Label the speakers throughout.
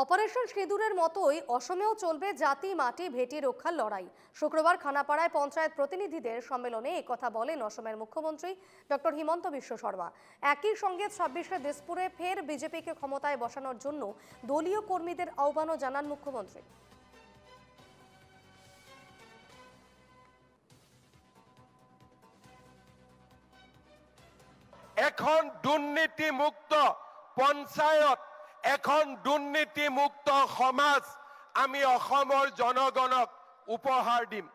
Speaker 1: Operation সিঁদুরের মতোই অসমেও চলবে জাতি, মাটি, ভেটি রক্ষার লড়াই। শুক্রবার খানাপাড়ায় পঞ্চায়েত প্রতিনিধিদের সম্মেলনে একথা বলেন অসমের মুখ্যমন্ত্রী ডক্টর হিমন্ত বিশ্ব শর্মা। একই সঙ্গে ছাব্বিশে দিসপুরে ফের বিজেপিকে ক্ষমতায় বসানোর জন্য দলীয় কর্মীদের আহ্বানও জানান মুখ্যমন্ত্রী।
Speaker 2: এখন দুৰ্নীতি মুক্ত পঞ্চায়ত এখন দুৰ্নীতি মুক্ত সমাজ, আমি অসমৰ জনগণক উপহাৰ দিম।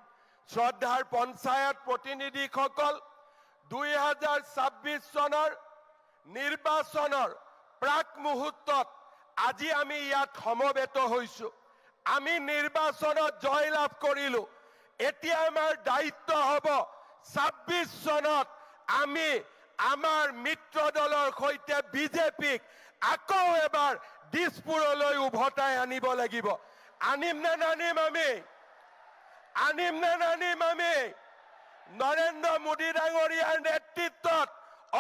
Speaker 2: শ্ৰদ্ধাৰ পঞ্চায়ত প্ৰতিনিধিসকল দুই হাজাৰ ছাব্বিছ চনৰ নিৰ্বাচনৰ প্ৰাক মুহূৰ্তত আজি আমি ইয়াত সমবেত হৈছো। আমি নিৰ্বাচনত জয়লাভ কৰিলো। এতিয়া আমাৰ দায়িত্ব হ'ব ছাব্বিছ চনত আমি আমাৰ মিত্ৰ দলৰ সৈতে বিজেপিক আকৌ এবাৰ দিছপুৰলৈ উভতাই আনিব লাগিব। আনিম নে নানিম আমি? আনিম নে নানিম আমি? নৰেন্দ্ৰ মোদী ডাঙৰীয়াৰ নেতৃত্বত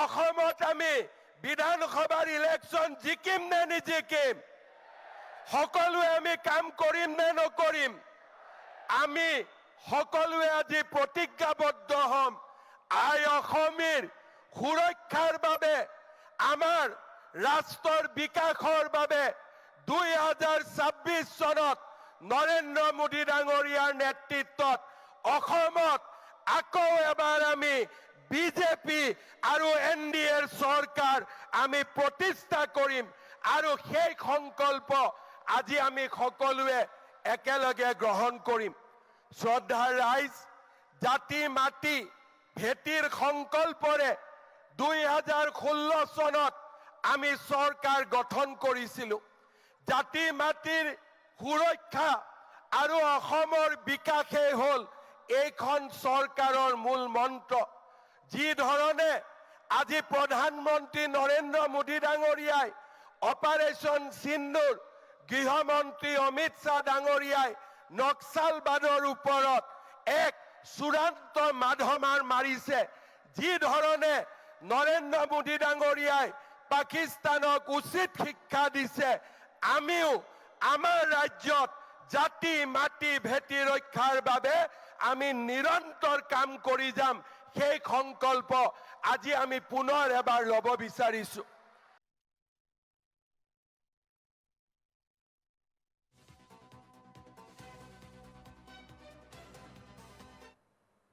Speaker 2: অসমত আমি বিধানসভাৰ ইলেকশ্যন জিকিম নে নিজিকিম? সকলোৱে আমি কাম কৰিম নে নকৰিম? আমি সকলোৱে আজি প্ৰতিজ্ঞাবদ্ধ হ'ম। আই অসমীৰ সুৰক্ষাৰ বাবে আমাৰ ৰাষ্ট্ৰৰ বিকাশৰ বাবে দুই হাজাৰ ছাব্বিছ চনত নৰেন্দ্ৰ মোদী ডাঙৰীয়াৰ নেতৃত্বত অসমত আকৌ এবাৰ আমি বিজেপি আৰু এন ডি এৰ চৰকাৰ আমি প্ৰতিষ্ঠা কৰিম আৰু সেই সংকল্প আজি আমি সকলোৱে একেলগে গ্ৰহণ কৰিম। শ্ৰদ্ধাৰ ৰাইজ, জাতি মাটি ভেটিৰ সংকল্পৰে দুই হাজাৰ ষোল্ল চনত আমি চৰকাৰ গঠন কৰিছিলোঁ। জাতি মাটিৰ সুৰক্ষা আৰু অসমৰ বিকাশেই হ'ল এইখন চৰকাৰৰ মূল মন্ত্ৰ। যি আজি প্ৰধানমন্ত্ৰী নৰেন্দ্ৰ মোদী ডাঙৰীয়াই অপাৰেশ্যন সিন্দুৰ, গৃহমন্ত্ৰী অমিত শ্বাহ ডাঙৰীয়াই নক্সালবাদৰ ওপৰত এক চূড়ান্ত মাধমাৰ মাৰিছে। যি ধৰণে নৰেন্দ্ৰ মোদী ডাঙৰীয়াই পাকিস্তানক উচিত শিক্ষা দিছে। আমিও আমাৰ ৰাজ্যত জাতি, মাটি, ভেটি ৰক্ষাৰ বাবে আমি নিৰন্তৰ কাম কৰি যাম। সেই সংকল্প আজি আমি পুনৰ এবাৰ ল'ব বিচাৰিছোঁ।